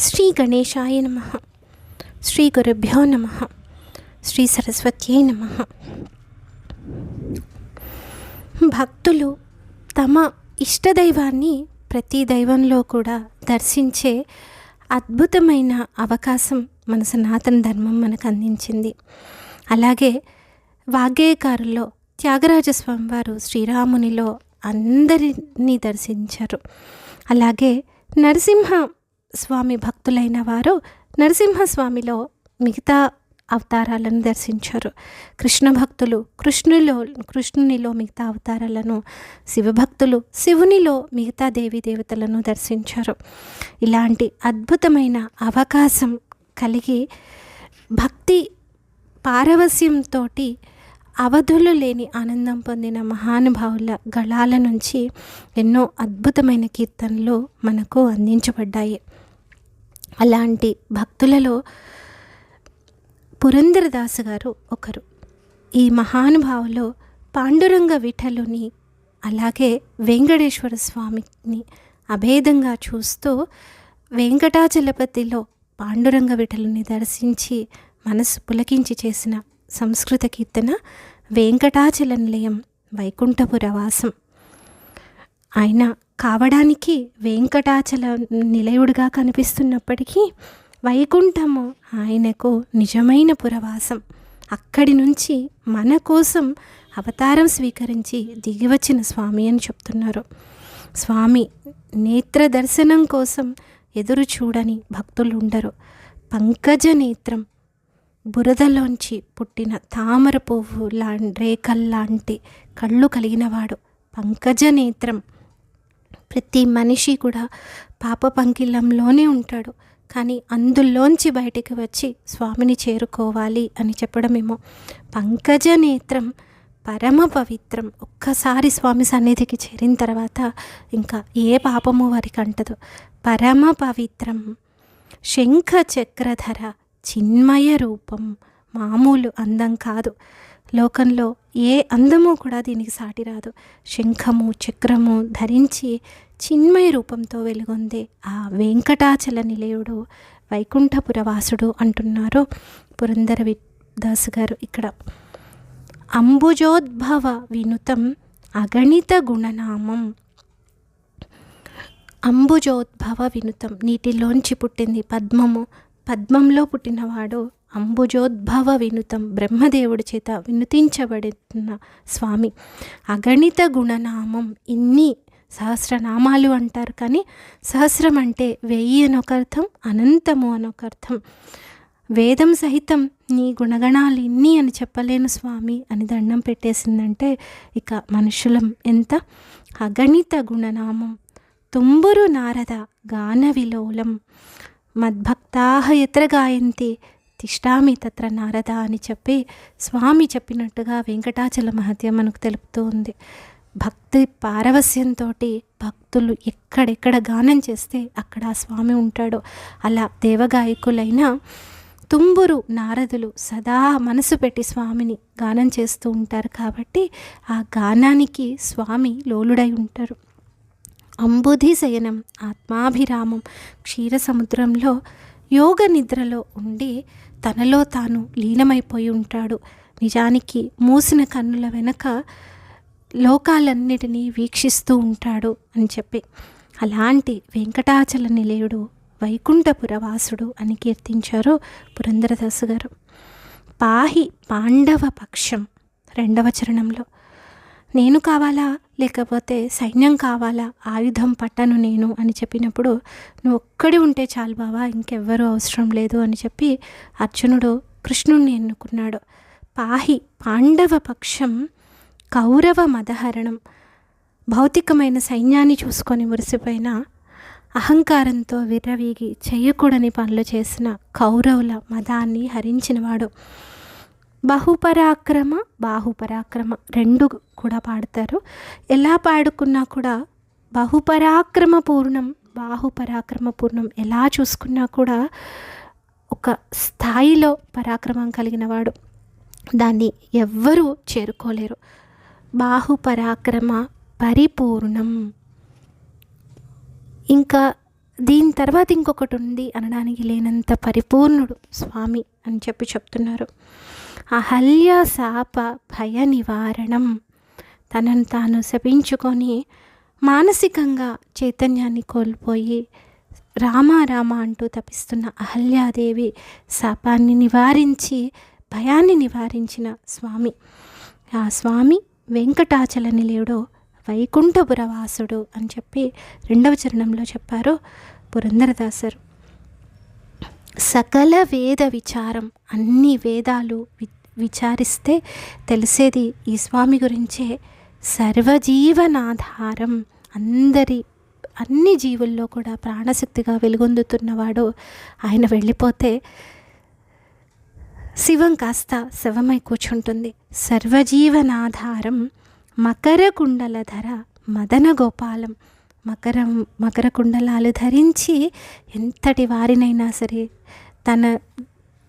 శ్రీ గణేశాయ నమ శ్రీ గురుభ్యో నమ శ్రీ సరస్వత్యై నమ భక్తులు తమ ఇష్టదైవాన్ని ప్రతి దైవంలో కూడా దర్శించే అద్భుతమైన అవకాశం మన సనాతన ధర్మం మనకు అందించింది. అలాగే వాగ్గేయకారుల్లో త్యాగరాజస్వామి వారు శ్రీరామునిలో అందరినీ దర్శించారు. అలాగే నరసింహ స్వామి భక్తులైన వారు నరసింహస్వామిలో మిగతా అవతారాలను దర్శించారు. కృష్ణ భక్తులు కృష్ణులో కృష్ణునిలో మిగతా అవతారాలను శివభక్తులు శివునిలో మిగతా దేవీ దేవతలను దర్శించారు. ఇలాంటి అద్భుతమైన అవకాశం కలిగి భక్తి పారవస్యంతో అవధులు లేని ఆనందం పొందిన మహానుభావుల గళాల నుంచి ఎన్నో అద్భుతమైన కీర్తనలు మనకు అందించబడ్డాయి. అలాంటి భక్తులలో పురంధరదాసు గారు ఒకరు. ఈ మహానుభావులు పాండురంగ విఠలుని అలాగే వెంకటేశ్వర స్వామిని అభేదంగా చూస్తూ వెంకటాచలపతిలో పాండురంగ విఠలుని దర్శించి మనసు పులకించి చేసిన సంస్కృత కీర్తన వెంకటాచల నిలయం వైకుంఠపుర వాసం. ఆయన కావడానికి వెంకటాచల నిలయుడిగా కనిపిస్తున్నప్పటికీ వైకుంఠము ఆయనకు నిజమైన పురవాసం. అక్కడి నుంచి మన కోసం అవతారం స్వీకరించి దిగివచ్చిన స్వామి అని చెప్తున్నారు. స్వామి నేత్ర దర్శనం కోసం ఎదురు చూడని భక్తులు ఉండరు పంకజ నేత్రం బురదలోంచి పుట్టిన తామర పువ్వు లా రేఖల్లాంటి కళ్ళు కలిగినవాడు పంకజ నేత్రం. ప్రతి మనిషి కూడా పాప పంకిలంలోనే ఉంటాడు. కానీ అందులోంచి బయటికి వచ్చి స్వామిని చేరుకోవాలి అని చెప్పడమేమో. పంకజ నేత్రం పరమ పవిత్రం. ఒక్కసారి స్వామి సన్నిధికి చేరిన తర్వాత ఇంకా ఏ పాపము వారికి అంటదు. పరమ పవిత్రం. శంఖ చక్రధర చిన్మయ రూపం. మామూలు అందం కాదు. లోకంలో ఏ అందము కూడా దీనికి సాటి రాదు. శంఖము చక్రము ధరించి చిన్మయ రూపంతో వెలుగొందే ఆ వెంకటాచల నిలయుడు వైకుంఠపురవాసుడు అంటున్నారు పురంధర దాసు గారు ఇక్కడ అంబుజోద్భవ వినుతం అగణిత గుణనామం. అంబుజోద్భవ వినుతం నీటిలోంచి పుట్టింది పద్మము. పద్మంలో పుట్టినవాడు అంబుజోద్భవ వినుతం బ్రహ్మదేవుడి చేత వినుతించబడిన స్వామి. అగణిత గుణనామం ఇన్ని సహస్రనామాలు అంటారు కానీ సహస్రం అంటే వెయ్యి అనొక అర్థం అనంతము అనొక అర్థం వేదం సహితం నీ గుణగణాలు ఇన్ని అని చెప్పలేను స్వామి అని దండం పెట్టేసిందంటే ఇక మనుషులం ఎంత? అగణిత గుణనామం తుంబురు నారద గాన విలోలం మద్భక్తాహ ఎత్ర గాయంతి తిష్టామి తత్ర నారద అని చెప్పి స్వామి చెప్పినట్టుగా వెంకటాచల మహత్యం మనకు తెలుపుతూ ఉంది. భక్తి పారవస్యంతో భక్తులు ఎక్కడెక్కడ గానం చేస్తే అక్కడ ఆ స్వామి ఉంటాడో. అలా దేవగాయకులైన తుంబురు నారదులు సదా మనసు పెట్టి స్వామిని గానం చేస్తూ ఉంటారు కాబట్టి ఆ గానానికి స్వామి లోలుడై ఉంటారు. అంబుధి శయనం ఆత్మాభిరామం క్షీర సముద్రంలో యోగ నిద్రలో ఉండి తనలో తాను లీనమైపోయి ఉంటాడు. నిజానికి మూసిన కన్నుల వెనక లోకాలన్నిటినీ వీక్షిస్తూ ఉంటాడు అని చెప్పి. అలాంటి వెంకటాచల నిలయుడు వైకుంఠపుర వాసుడు అని కీర్తించారు పురంధరదాసు గారు. పాహి పాండవ పక్షం రెండవ చరణంలో. నేను కావాలా? లేకపోతే సైన్యం కావాలా? ఆయుధం పట్టను నేను అని చెప్పినప్పుడు నువ్వు ఒక్కడి ఉంటే చాలు బావా ఇంకెవ్వరూ అవసరం లేదు అని చెప్పి అర్జునుడు కృష్ణుణ్ణి ఎన్నుకున్నాడు. పాహి పాండవ పక్షం కౌరవ మదహరణం. భౌతికమైన సైన్యాన్ని చూసుకొని మురిసిపోయిన అహంకారంతో విర్రవీగి చేయకూడని పనులు చేసిన కౌరవుల మదాన్ని హరించినవాడు. బహుపరాక్రమ బాహుపరాక్రమ రెండు కూడా పాడతారు. ఎలా పాడుకున్నా కూడా బహుపరాక్రమ పూర్ణం బాహుపరాక్రమ పూర్ణం ఎలా చూసుకున్నా కూడా ఒక స్థాయిలో పరాక్రమం కలిగిన వాడు. దాన్ని ఎవ్వరూ చేరుకోలేరు. బాహుపరాక్రమ పరిపూర్ణం. ఇంకా దీని తర్వాత ఇంకొకటి ఉంది అనడానికి లేనంత పరిపూర్ణుడు స్వామి అని చెప్పి చెప్తున్నారు. అహల్య శాప భయ నివారణం. తనను తాను శపించుకొని మానసికంగా చైతన్యాన్ని కోల్పోయి రామ రామ అంటూ తపిస్తున్న అహల్యాదేవి శాపాన్ని నివారించి భయాన్ని నివారించిన స్వామి. ఆ స్వామి వెంకటాచల నిలయుడు వైకుంఠపురవాసుడు అని చెప్పి రెండవ చరణంలో చెప్పారు పురంధరదాసరు. సకల వేద విచారం అన్ని వేదాలు వి విచారిస్తే తెలిసేది ఈ స్వామి గురించే. సర్వజీవనాధారం. అందరి అన్ని జీవుల్లో కూడా ప్రాణశక్తిగా వెలుగొందుతున్నవాడు ఆయన వెళ్ళిపోతే శివం కాస్త శవమై కూర్చుంటుంది. సర్వజీవనాధారం. మకర కుండల ధర మదన గోపాలం. మకరం మకర కుండలాలు ధరించి ఎంతటి వారినైనా సరే తన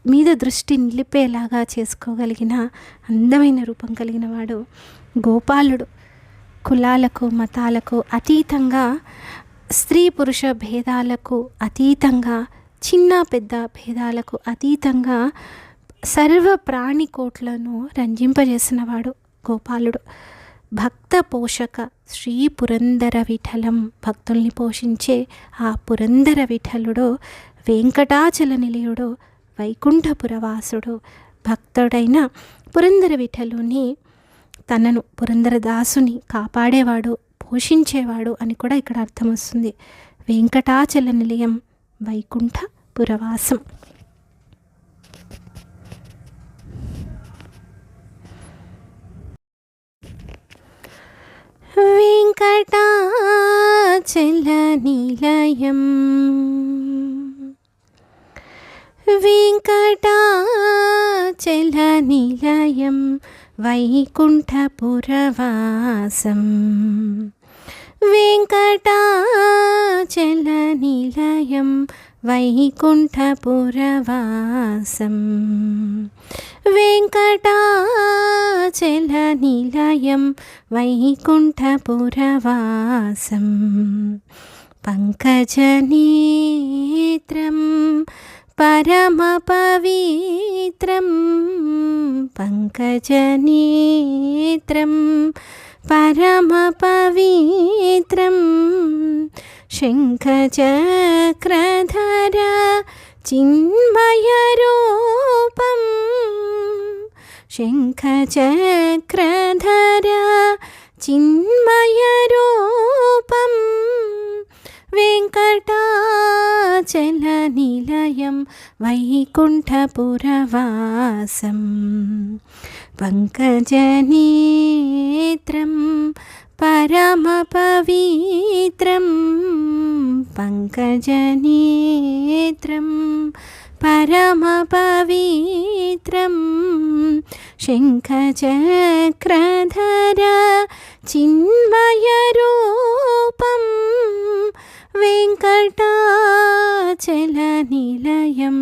మీద దృష్టి నిలిపేలాగా చేసుకోగలిగిన అందమైన రూపం కలిగిన వాడు గోపాలుడు. కులాలకు మతాలకు అతీతంగా స్త్రీ పురుష భేదాలకు అతీతంగా చిన్న పెద్ద భేదాలకు అతీతంగా సర్వ ప్రాణి కోట్లను రంజింపజేసినవాడు గోపాలుడు. భక్త పోషక శ్రీ పురందర విఠలం భక్తుల్ని పోషించే ఆ పురందర విఠలుడు వెంకటాచల నిలయుడు వైకుంఠపురవాసుడు భక్తుడైన పురందర విఠలుని తనను పురంధరదాసుని కాపాడేవాడు పోషించేవాడు అని కూడా ఇక్కడ అర్థం వస్తుంది వెంకటాచల నిలయం వైకుంఠ పురవాసం వెంకటాచలనిలయం వెంకటాచలనిలయం వైకుంఠపురవాసం. వెంకటాచలనిలయం వైకుంఠపురవాసం. వెంకటాచలనిలయం వైకుంఠపురవాసం. పంకజనేత్రం പരമപവീത്രം പങ്കജനേത്രം പരമപവീത്രം ശംഖചക്രധര ചിന്മയരൂപം ശംഖചക്രധര ചിന്മയരൂപം വെങ്കടാ ജലനിലയം വൈകുണ്ഠപുരവാസം. പങ്കജനേത്രം പരമപവിത്രം. പങ്കജനേത്രം പരമപവിത്രം. ശംഖചക്രധര ചിന്മയരൂപം. വെങ്കടാചലനിലയം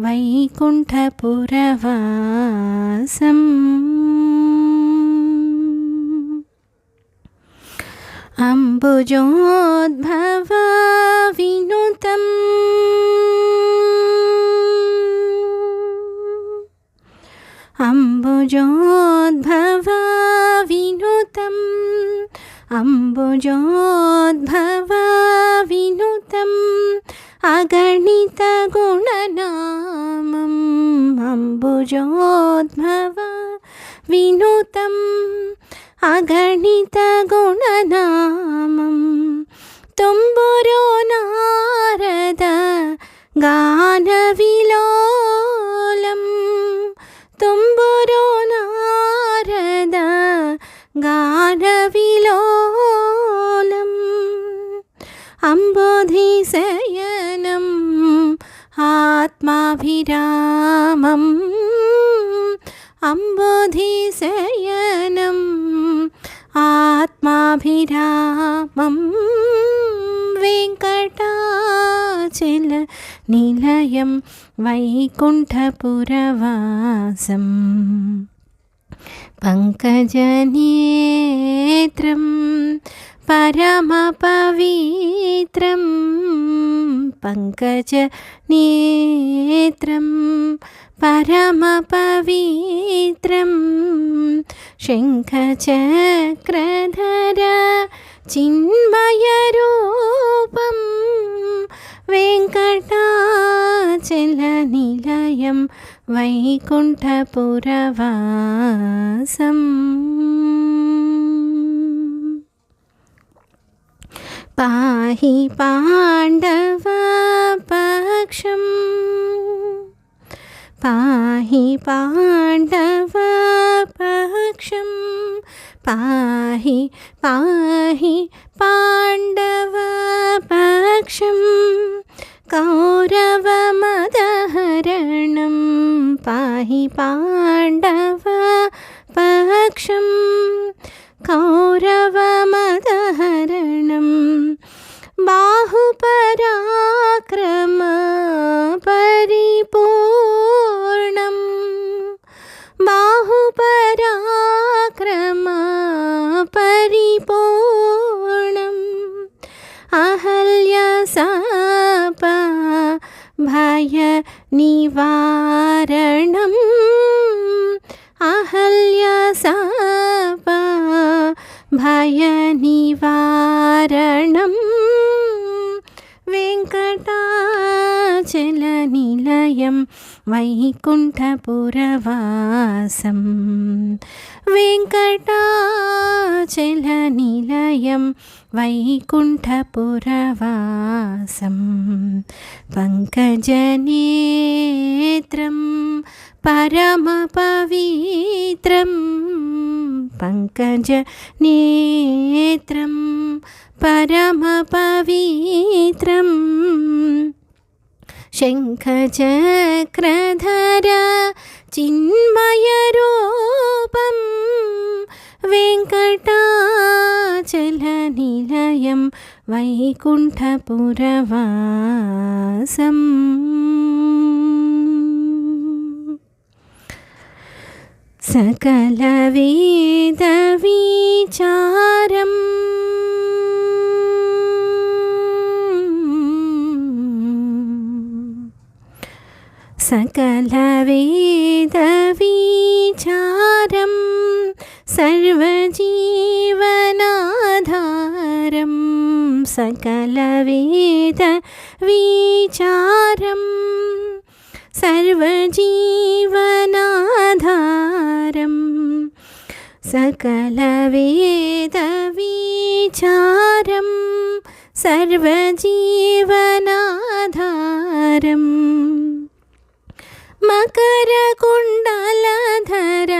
വൈകുണ്ഠപുരവാസം. അംബുജോദ്ഭവ വിനുതം അംബുജോദ്ഭവ വിനുതം അംബുജോദ്ഭവ അഗണിത ഗുണനാമം അംബുജോദ്ഭവ വിനൂതം അഗണിത ഗുണനാമം തുമ്പുരോ നാരദ ഗാനവിലോലം. തുമ്പുരോ നാരദ ഗാനവിലോലം. അംബുധിസയ आत्माभिरामम् अम्बुधिशयनम् आत्माभिरामं वेङ्कटाचल निलयं वैकुण्ठपुरवासं पङ्कजनेत्रं परमपवित्रं पङ्कजनेत्रं परमपवित्रं शङ्खचक्रधर चिन्मयरूपं वेङ्कटाचलनिलयं वैकुण्ठपुरवासम् पाहि पाण्डवपक्षम् പാണ്ഡവ പക്ഷം. പാഹി പാഹി പാണ്ഡവ പക്ഷം. കൗരവ മദഹരണം പാഹി പാണ്ഡവ പാണ്ഡവപക്ഷം കൗരവമ निवारणम् अहल्यसाप भय निवारणम् वेङ्कटाचलनिलयं वैकुण्ठपुरवासं वेङ्कटाचलनिलयं वैकुण्ठपुरवासं पङ्कजनेत्रं परमपवित्रं पङ्कजनेत्रं परमपवित्रं शङ्खचक्रधर चिन्मयरूपं വെങ്കടാചലനിലയം വൈകുണ്ഠപുരവാസം. സകലവേദവിചാരം സകലവേദവിചാരം സർവജീവനാധാരം സകലവേദ വിചാരം. സർവജീവനാധാരം സകലവേദവിചാരം സർവജീവനാധാരം മകരകുണ്ടലധര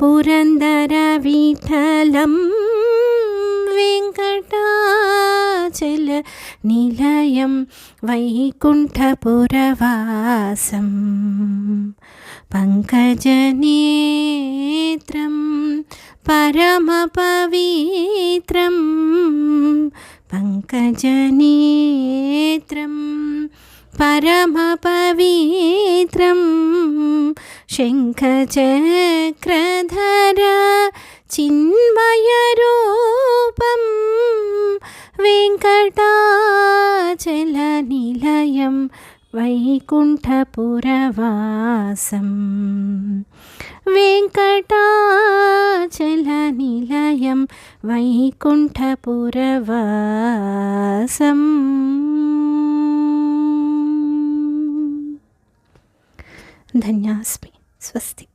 पुरन्दरविठलं वेङ्कटाचल निलयं वैकुण्ठपुरवासं पङ्कजनेत्रं परमपवित्रं पङ्कजनेत्रं परमपवित्रं ശംഖചക്രധര ചിന്മയരൂപം വെങ്കടാചലനിലയം വൈകുണ്ഠപുരവാസം. വെങ്കടാചലനിലയം വൈകുണ്ഠപുരവാസം. ധന്യാസ്മി. स्वस्ति।